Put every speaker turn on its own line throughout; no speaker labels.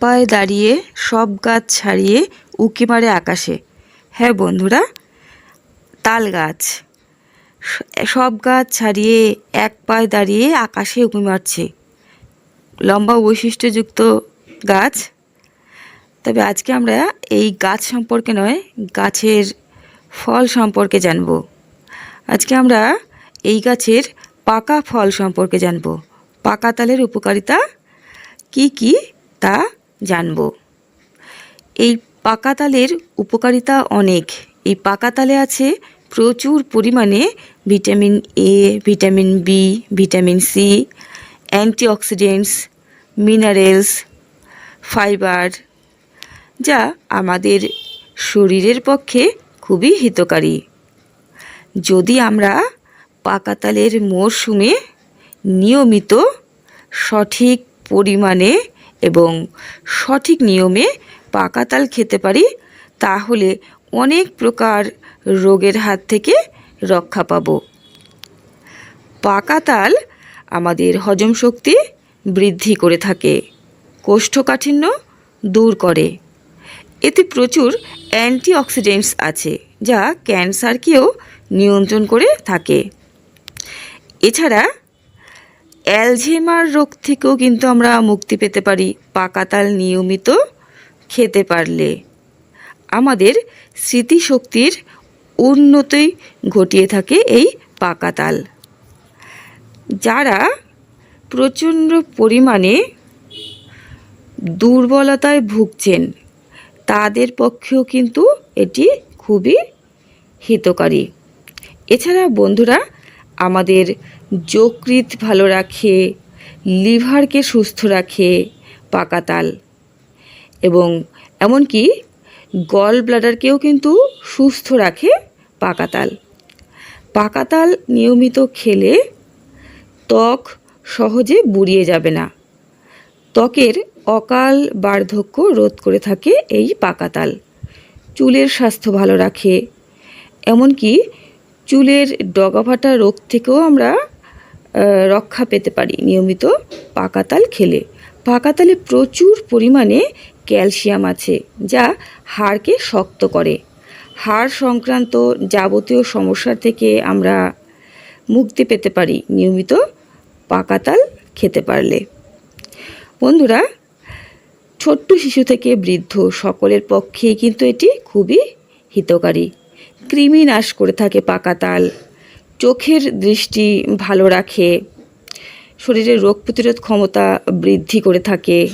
পায়ে দাঁড়িয়ে, সব গাছ ছাড়িয়ে উঁকি মারে আকাশে। হ্যাঁ বন্ধুরা, তাল গাছ। সব গাছ ছাড়িয়ে এক পায়ে দাঁড়িয়ে আকাশে উঁকি মারছে। লম্বা বৈশিষ্ট্যযুক্ত গাছ। তবে আজকে আমরা এই গাছ সম্পর্কে নয়, গাছের ফল সম্পর্কে জানব। আজকে আমরা এই গাছের পাকা ফল সম্পর্কে জানব। পাকা তালের উপকারিতা কি কি তা জানব। এই পাকা তালের উপকারিতা অনেক। এই পাকা তালে আছে প্রচুর পরিমাণে vitamin A vitamin B vitamin C antioxidants, minerals, fibre, যা আমাদের শরীরের পক্ষে খুবই হিতকারী। যদি আমরা পাকাতালের মরশুমে নিয়মিত সঠিক পরিমাণে এবং সঠিক নিয়মে পাকাতাল খেতে পারি, তাহলে অনেক প্রকার রোগের হাত থেকে রক্ষা পাবো। পাকাতাল আমাদের হজম শক্তি বৃদ্ধি করে থাকে, কোষ্ঠকাঠিন্য দূর করে। এতে প্রচুর অ্যান্টিঅক্সিডেন্টস আছে, যা ক্যান্সারকেও নিয়ন্ত্রণ করে থাকে। এছাড়া অ্যালঝেমার রোগ থেকেও কিন্তু আমরা মুক্তি পেতে পারি। পাকাতাল নিয়মিত খেতে পারলে। আমাদের স্মৃতিশক্তির উন্নতি ঘটিয়ে থাকে এই পাকাতাল যারা প্রচণ্ড পরিমাণে দুর্বলতায় ভুগছেন, তাদের পক্ষেও কিন্তু এটি খুবই হিতকারী। এছাড়া বন্ধুরা আমাদের যকৃত ভালো রাখে, লিভারকে সুস্থ রাখে পাকাতাল এবং এমনকি গল ব্লাডারকেও কিন্তু সুস্থ রাখে পাকাতাল পাকাতাল নিয়মিত খেলে ত্বক সহজে বুড়িয়ে যাবে না। ত্বকের অকাল বার্ধক্য রোধ করে থাকে এই পাকাতাল চুলের স্বাস্থ্য ভালো রাখে, এমনকি চুলের ডগাফাটা রোগ থেকেও আমরা রক্ষা পেতে পারি নিয়মিত পাকাতাল খেলে। পাকাতালে প্রচুর পরিমাণে ক্যালসিয়াম আছে, যা হাড়কে শক্ত করে। হাড় সংক্রান্ত যাবতীয় সমস্যা থেকে আমরা মুক্তি পেতে পারি নিয়মিত পাকাতাল খেতে পারলে। বন্ধুরা, ছোট্ট শিশু থেকে বৃদ্ধ সকলের পক্ষেই কিন্তু এটি খুবই হিতকারী। কৃমি নাশ করে থাকে পাকাতাল চোখের দৃষ্টি ভালো রাখে। শরীরের রোগ প্রতিরোধ ক্ষমতা বৃদ্ধি করে থাকে।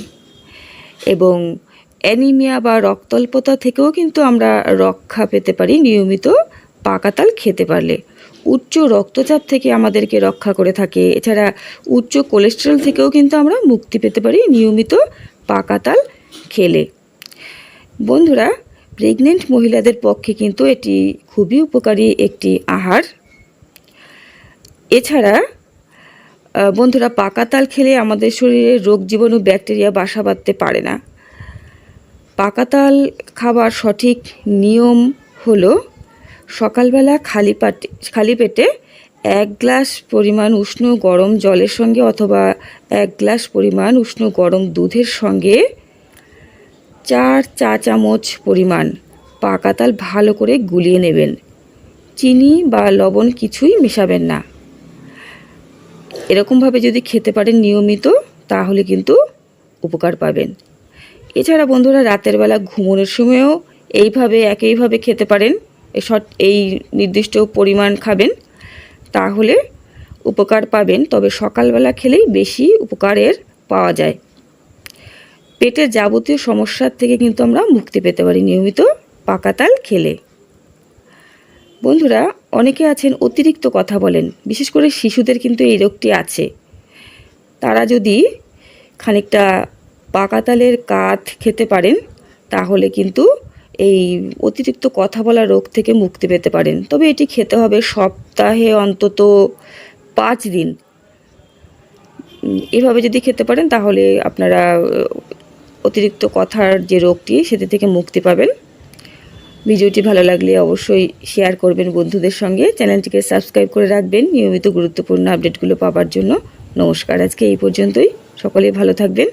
এবং অ্যানিমিয়া বা রক্তল্পতা থেকেও কিন্তু আমরা রক্ষা পেতে পারি নিয়মিত পাকাতাল খেতে পারলে। উচ্চ রক্তচাপ থেকে আমাদেরকে রক্ষা করে থাকে। এছাড়া উচ্চ কোলেস্টেরল থেকেও কিন্তু আমরা মুক্তি পেতে পারি নিয়মিত পাকাতাল খেলে। বন্ধুরা প্রেগনেন্ট মহিলাদের পক্ষে কিন্তু এটি খুবই উপকারী একটি আহার। এছাড়া বন্ধুরা পাকাতাল খেলে আমাদের শরীরে রোগ জীবাণু, ব্যাকটেরিয়া, বাসা বাঁধতে পারে না। পাকাতাল খাবার সঠিক নিয়ম হলো সকালবেলা খালি পাটে, খালি পেটে এক গ্লাস পরিমাণ উষ্ণ গরম জলের সঙ্গে অথবা এক গ্লাস পরিমাণ উষ্ণ গরম দুধের সঙ্গে চার চা চামচ পরিমাণ পাকাতাল ভালো করে গুলিয়ে নেবেন। চিনি বা লবণ কিছুই মেশাবেন না। এরকমভাবে যদি খেতে পারেন নিয়মিত, তাহলে কিন্তু উপকার পাবেন। এছাড়া বন্ধুরা, রাতের বেলা ঘুমোনোর সময়ও এইভাবে, একইভাবে খেতে পারেন। এই নির্দিষ্ট পরিমাণ খাবেন, তাহলে উপকার পাবেন। তবে সকালবেলা খেলেই বেশি উপকারের পাওয়া যায়। পেটের যাবতীয় সমস্যার থেকে কিন্তু আমরা মুক্তি পেতে পারি নিয়মিত পাকাতাল খেলে। বন্ধুরা, অনেকে আছেন অতিরিক্ত কথা বলেন, বিশেষ করে শিশুদের কিন্তু এই রোগটি আছে। তারা যদি খানিকটা পাকাতালের কাঠ খেতে পারেন, তাহলে কিন্তু এই অতিরিক্ত কথা বলা রোগ থেকে মুক্তি পেতে পারেন। তবে এটি খেতে হবে সপ্তাহে অন্তত পাঁচ দিন। এভাবে যদি খেতে পারেন, তাহলে আপনারা অতিরিক্ত কথার যে রোগটি, সেটি থেকে মুক্তি পাবেন। ভিডিওটি ভালো লাগলে অবশ্যই শেয়ার করবেন বন্ধুদের সঙ্গে। চ্যানেলটিকে সাবস্ক্রাইব করে রাখবেন নিয়মিত গুরুত্বপূর্ণ আপডেটগুলো পাওয়ার জন্য। নমস্কার, আজকে এই পর্যন্তই। সকলেই ভালো থাকবেন।